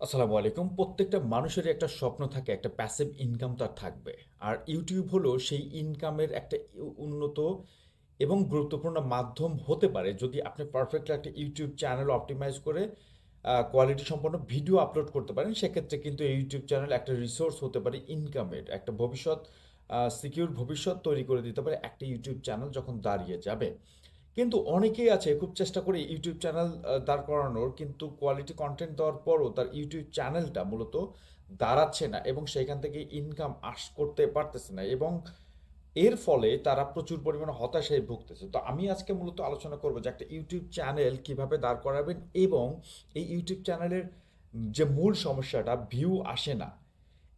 আসসালামু আলাইকুম। প্রত্যেকটা মানুষেরই একটা স্বপ্ন থাকে, একটা প্যাসিভ ইনকাম তার থাকবে। আর ইউটিউব হলো সেই ইনকামের একটা উন্নত এবং গুরুত্বপূর্ণ মাধ্যম হতে পারে যদি আপনি পারফেক্টলি একটা ইউটিউব চ্যানেল অপটিমাইজ করে কোয়ালিটি সম্পন্ন ভিডিও আপলোড করতে পারেন, সেক্ষেত্রে কিন্তু ইউটিউব চ্যানেল একটা রিসোর্স হতে পারে ইনকামের একটা ভবিষ্যৎ সিকিউর ভবিষ্যৎ তৈরি করে দিতে পারে একটা ইউটিউব চ্যানেল যখন দাঁড়িয়ে যাবে। কিন্তু অনেকেই আছে, খুব চেষ্টা করে ইউটিউব চ্যানেল দাঁড় করানোর, কিন্তু কোয়ালিটি কন্টেন্ট দেওয়ার পরও তার ইউটিউব চ্যানেলটা মূলত দাঁড়াচ্ছে না এবং সেখান থেকে ইনকাম আস করতে পারতেছে না এবং এর ফলে তারা প্রচুর পরিমাণে হতাশায় ভুগতেছে। তো আমি আজকে মূলত আলোচনা করব যে একটা ইউটিউব চ্যানেল কীভাবে দাঁড় করাবেন এবং এই ইউটিউব চ্যানেলের যে মূল সমস্যাটা ভিউ আসে না।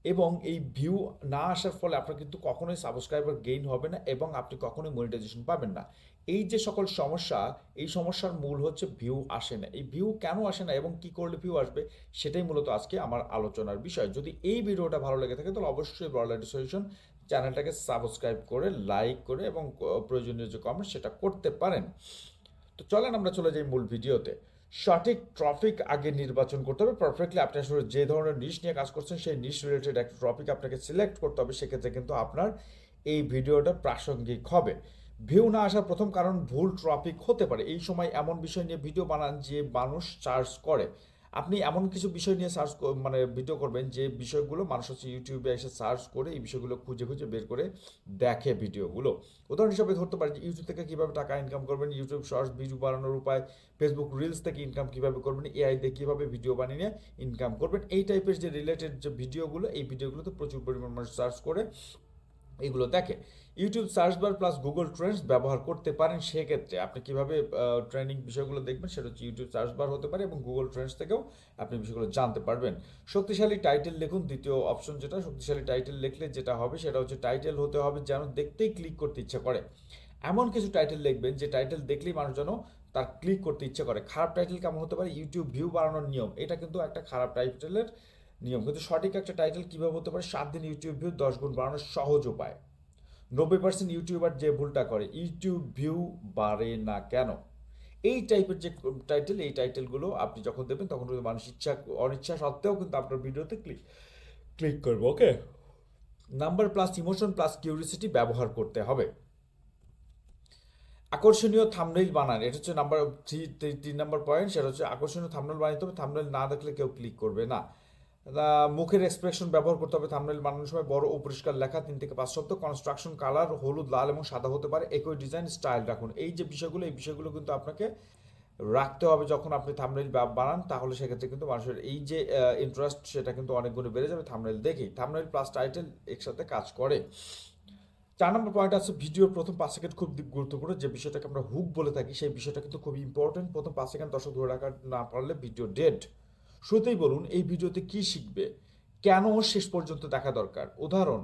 এবং এই ভিউ না আসার ফলে আপনার কিন্তু কখনোই সাবস্ক্রাইবার গেইন হবে না এবং আপনি কখনোই মনিটাইজেশন পাবেন না। এই যে সকল সমস্যা, এই সমস্যার মূল হচ্ছে ভিউ আসে না। এই ভিউ কেন আসে না এবং কি করলে ভিউ আসবে সেটাই মূলত আজকে আমার আলোচনার বিষয়। যদি এই ভিডিওটা ভালো লেগে থাকে তাহলে অবশ্যই বড়লাইট সলিউশন চ্যানেলটাকে সাবস্ক্রাইব করে লাইক করে এবং প্রয়োজনীয় যে কমেন্ট সেটা করতে পারেন। তো চলেন আমরা চলে যাই মূল ভিডিওতে সঠিক ট্রফিক আগে নির্বাচন করতে হবে। পারফেক্টলি আপনি আসলে যে ধরনের নিশ নিয়ে কাজ করছেন, সেই নিশ রিলেটেড একটা ট্রফিক আপনাকে সিলেক্ট করতে হবে। সেক্ষেত্রে কিন্তু আপনার এই ভিডিওটা প্রাসঙ্গিক হবে। ভিউ না আসার প্রথম কারণ ভুল ট্রফিক হতে পারে। এই সময় এমন বিষয় নিয়ে ভিডিও বানান যে মানুষ চার্জ করে। আপনি এমন কিছু বিষয় নিয়ে সার্চ মানে ভিডিও করবেন যে বিষয়গুলো মানুষ হচ্ছে ইউটিউবে এসে সার্চ করে এই বিষয়গুলো খুঁজে খুঁজে বের করে দেখে ভিডিওগুলো উদাহরণ হিসাবে ধরতে পারি যে ইউটিউব থেকে কীভাবে টাকা ইনকাম করবেন ইউটিউব শর্টস ভিডিও বানানোর উপায় ফেসবুক রিলস থেকে ইনকাম কীভাবে করবেন এআই দিয়ে কীভাবে ভিডিও বানিয়ে ইনকাম করবেন, এই টাইপের যে রিলেটেড যে ভিডিওগুলো এই ভিডিওগুলোতে প্রচুর পরিমাণ মানুষ সার্চ করে এগুলো দেখে। YouTube search bar plus Google trends ব্যবহার করতে পারেন সেক্ষেত্রে। আপনি কীভাবে ট্রেনিং বিষয়গুলো দেখবেন সেটা হচ্ছে ইউটিউব সার্চ বার হতে পারে এবং গুগল ট্রেন্ডস থেকেও আপনি বিষয়গুলো জানতে পারবেন। শক্তিশালী টাইটেল লিখুন, দ্বিতীয় অপশন যেটা, শক্তিশালী টাইটেল লিখলে যেটা হবে সেটা হচ্ছে টাইটেল হতে হবে যেন দেখতেই ক্লিক করতে ইচ্ছে করে। এমন কিছু টাইটেল লিখবেন যে টাইটেল দেখলেই মানুষ যেন তার ক্লিক করতে ইচ্ছে করে। খারাপ টাইটেল কেমন হতে পারে? ইউটিউব ভিউ বাড়ানোর নিয়ম। এটা কিন্তু একটা খারাপ টাইটেলের নিয়ম। কিন্তু সঠিক একটা টাইটেল কীভাবে হতে পারে? সাত দিন ইউটিউব ভিউ দশ গুণ বাড়ানোর সহজ উপায়। নব্বই পার্সেন্ট ইউটিউবার যে ভুলটা করে ইউটিউব ভিউ বাড়ে না কেন? এই টাইপের যে টাইটেল এই টাইটেলগুলো আপনি যখন দেবেন তখন কিন্তু মানুষ ইচ্ছা, অনিচ্ছা সত্ত্বেও কিন্তু আপনার ভিডিওতে ক্লিক ক্লিক করব okay number plus emotion plus curiosity ব্যবহার করতে হবে। আকর্ষণীয় থামনেল বানান, এটা হচ্ছে নাম্বার থ্রি তিন নাম্বার পয়েন্ট সেটা হচ্ছে আকর্ষণীয় থামনেল বানাতে হবে থামনেল না দেখলে কেউ ক্লিক করবে না। মুখের এক্সপ্রেশন ব্যবহার করতে হবে থামনেল বানানোর সময় বড় ও পরিষ্কার লেখা তিন থেকে পাঁচ শব্দ কনস্ট্রাকশন কালার হলুদ, লাল এবং সাদা হতে পারে। একই ডিজাইন স্টাইল রাখুন। এই যে বিষয়গুলো, এই বিষয়গুলো কিন্তু আপনাকে রাখতে হবে যখন আপনি থামনেল বানান, তাহলে সেক্ষেত্রে কিন্তু মানুষের এই যে ইন্টারেস্ট সেটা কিন্তু অনেক গুণে বেড়ে যাবে থামনেল দেখেই। থামনেল প্লাস টাইটেল একসাথে কাজ করে। চার নম্বর পয়েন্ট আছে ভিডিওর প্রথম পাঁচ সেকেন্ড খুব গুরুত্বপূর্ণ। যে বিষয়টাকে আমরা হুক বলে থাকি, সেই বিষয়টা কিন্তু খুব ইম্পর্টেন্ট প্রথম পাঁচ সেকেন্ড দর্শক ধরে রাখা না পারলে ভিডিও ডেড শুরুতেই বলুন, এই ভিডিওতে কি শিখবে? কেন শেষ পর্যন্ত দেখা দরকার? উদাহরণ,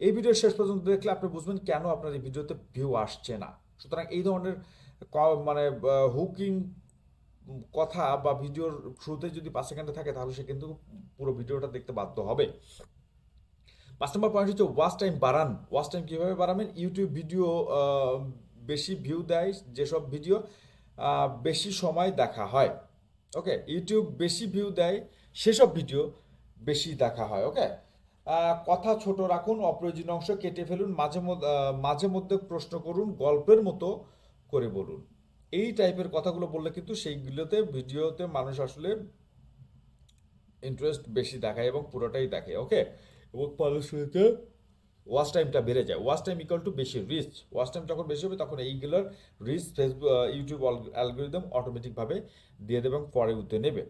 এই ভিডিও শেষ পর্যন্ত দেখলে আপনি বুঝবেন কেন আপনার এই ভিডিওতে ভিউ আসছে না। সুতরাং এই ধরনের মানে হুকিং কথা বা ভিডিওর শুরুতে যদি পাঁচ সেকেন্ডে থাকে, তাহলে সে কিন্তু পুরো ভিডিওটা দেখতে বাধ্য হবে। পাঁচ নম্বর পয়েন্ট হচ্ছে ওয়াচ টাইম বাড়ান। ওয়াচ টাইম কীভাবে বাড়াবেন? ইউটিউব ভিডিও বেশি ভিউ দেয়, যেসব ভিডিও বেশি সময় দেখা হয়। ওকে ইউটিউব বেশি ভিউ দেয়, সেসব ভিডিও বেশি দেখা হয় ওকে কথা ছোট রাখুন, অপ্রয়োজনীয় অংশ কেটে ফেলুন, মাঝে মাঝে মধ্যে প্রশ্ন করুন, গল্পের মতো করে বলুন। এই টাইপের কথাগুলো বললে কিন্তু সেইগুলোতে ভিডিওতে মানুষ আসলে ইন্টারেস্ট বেশি দেখায় এবং পুরোটাই দেখে ওকে এবং মানুষকে ওয়াচ টাইমটা বেড়ে যায়। ওয়াচ টাইম ইকুয়াল টু বেশি। রিচ ওয়াচ টাইম যখন বেশি হবে, তখন এইগুলোর রিচ ফেসবুক ইউটিউব অ্যালগোরিদম অটোমেটিকভাবে দিয়ে দেবে এবং পরে উঠতে নেবে।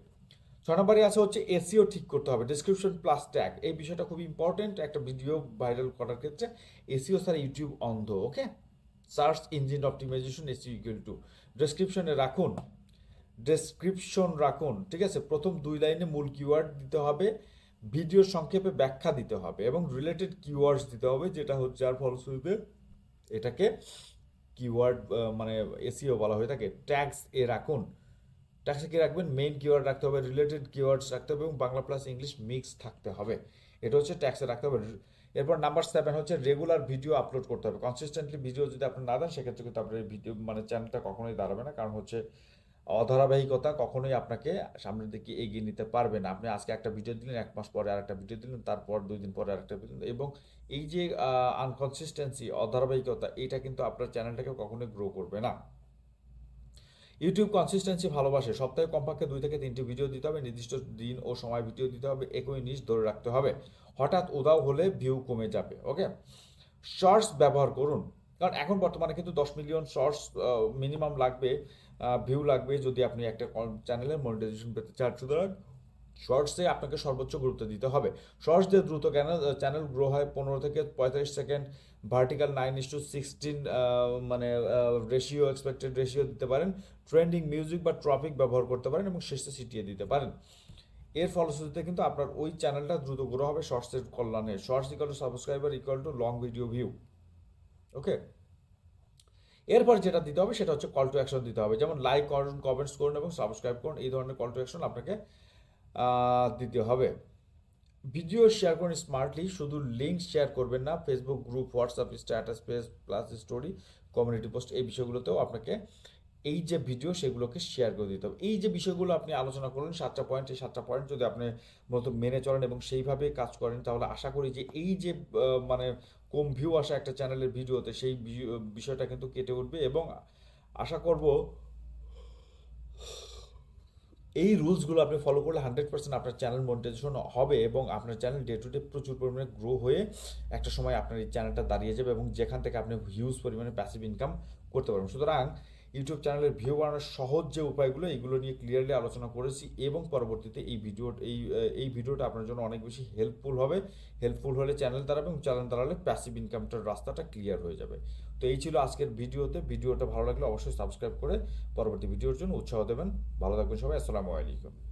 ছয় নম্বরে আছে হচ্ছে এসিও ঠিক করতে হবে। ডিসক্রিপশন প্লাস ট্যাগ এই বিষয়টা খুব ইম্পর্টেন্ট একটা ভিডিও ভাইরাল করার ক্ষেত্রে এসিও স্যার ইউটিউব অন্ধ okay search engine optimisation SEO equal to ডেসক্রিপশনে রাখুন। ডেসক্রিপশন রাখুন, ঠিক আছে? প্রথম দুই লাইনে মূল কিওয়ার্ড দিতে হবে। ভিডিওর সংক্ষেপে ব্যাখ্যা দিতে হবে এবং রিলেটেড কিওয়ার্ডস দিতে হবে, যেটা হচ্ছে আর ফলশ্রুতিতে এটাকে কিওয়ার্ড মানে এসিও বলা হয়ে থাকে ট্যাক্স এ রাখুন। ট্যাক্সে কী রাখবেন? মেইন কিওয়ার্ড রাখতে হবে রিলেটেড কিওয়ার্ডস রাখতে হবে এবং বাংলা প্লাস ইংলিশ মিক্স থাকতে হবে। এটা হচ্ছে ট্যাক্সে রাখতে হবে। এরপর নাম্বার সেভেন হচ্ছে রেগুলার ভিডিও আপলোড করতে হবে। কনসিস্টেন্টলি ভিডিও যদি আপনি না দেন, সেক্ষেত্রে কিন্তু আপনার ভিডিও মানে চ্যানেলটা কখনোই দাঁড়াবে না। কারণ হচ্ছে অধারাবাহিকতা কখনোই আপনাকে সামনের দিকে এগিয়ে নিতে পারবে না। আপনি আজকে একটা ভিডিও দিলেন, এক মাস পরে আরেকটা ভিডিও দিলেন, তারপর দুই দিন পরে আরেকটা ভিডিও এবং এই যে আনকনসিস্টেন্সি অধারাবাহিকতা, এটা কিন্তু আপনার চ্যানেলটাকে কখনোই গ্রো করবে না। ইউটিউব কনসিস্টেন্সি ভালোবাসে। সপ্তাহে কমপক্ষে দুই থেকে তিনটি ভিডিও দিতে হবে, নির্দিষ্ট দিন ও সময় ভিডিও দিতে হবে, একই নিচ ধরে রাখতে হবে। হঠাৎ উদাও হলে ভিউ কমে যাবে ওকে শর্টস ব্যবহার করুন। কারণ এখন বর্তমানে কিন্তু দশ মিলিয়ন শর্টস মিনিমাম লাগবে। ভিউ লাগবে যদি আপনি একটা চ্যানেলের মনিটাইজেশন পেতে চান। সুতরাং শর্টসে আপনাকে সর্বোচ্চ গুরুত্ব দিতে হবে। শর্টস দিয়ে দ্রুত কেন চ্যানেল গ্রো হয় পনেরো থেকে পঁয়তাল্লিশ second vertical nine is to sixteen মানে রেশিও এক্সপেক্টেড রেশিও দিতে পারেন। ট্রেন্ডিং মিউজিক বা ট্রপিক ব্যবহার করতে পারেন এবং শেষে সিটিয়ে দিতে পারেন। এর ফলশ্রুতিতে কিন্তু আপনার ওই চ্যানেলটা দ্রুত গ্রো হবে শর্টসের কল্যাণে। Shorts equal to subscriber equal to long video view okay এরপর যেটা দিতে হবে সেটা হচ্ছে কল টু অ্যাকশন দিতে হবে। যেমন লাইক করুন কমেন্টস করুন এবং সাবস্ক্রাইব করুন, এই ধরনের কল টু অ্যাকশন আপনাকে দিতে হবে। ভিডিও শেয়ার করুন স্মার্টলি শুধু লিঙ্ক শেয়ার করবেন না Facebook group WhatsApp status page plus story community post এই বিষয়গুলোতেও আপনাকে এই যে ভিডিও সেগুলোকে শেয়ার করে দিতে হবে। এই যে বিষয়গুলো আপনি আলোচনা করলেন, সাতটা পয়েন্ট এই সাতটা পয়েন্ট যদি আপনি মূলত মেনে চলেন এবং সেইভাবে কাজ করেন, তাহলে আশা করি যে এই যে মানে কম ভিউ আসা একটা চ্যানেলের ভিডিওতে সেই বিষয়টা কিন্তু কেটে উঠবে এবং আশা করব এই রুলসগুলো আপনি ফলো করলে হান্ড্রেড পার্সেন্ট আপনার চ্যানেল মনিটাইজেশন হবে এবং আপনার চ্যানেল ডে টু ডে প্রচুর পরিমাণে গ্রো হয়ে একটা সময় আপনার এই চ্যানেলটা দাঁড়িয়ে যাবে এবং যেখান থেকে আপনি হিউজ পরিমাণে প্যাসিভ ইনকাম করতে পারবেন। সুতরাং ইউটিউব চ্যানেলের ভিউ বাড়ানোর সহজ যে উপায়গুলো এইগুলো নিয়ে ক্লিয়ারলি আলোচনা করেছি এবং পরবর্তীতে এই ভিডিও এই এই ভিডিওটা আপনার জন্য অনেক বেশি হেল্পফুল হবে। হেল্পফুল হলে চ্যানেল দাঁড়াবে এবং চ্যানেল দাঁড়ালে প্যাসিভ ইনকামটার রাস্তাটা ক্লিয়ার হয়ে যাবে। তো এই ছিল আজকের ভিডিওতে ভিডিওটা ভালো লাগলে অবশ্যই সাবস্ক্রাইব করে পরবর্তী ভিডিওর জন্য উৎসাহ দেবেন। ভালো থাকবেন সবাই। আসসালামু আলাইকুম।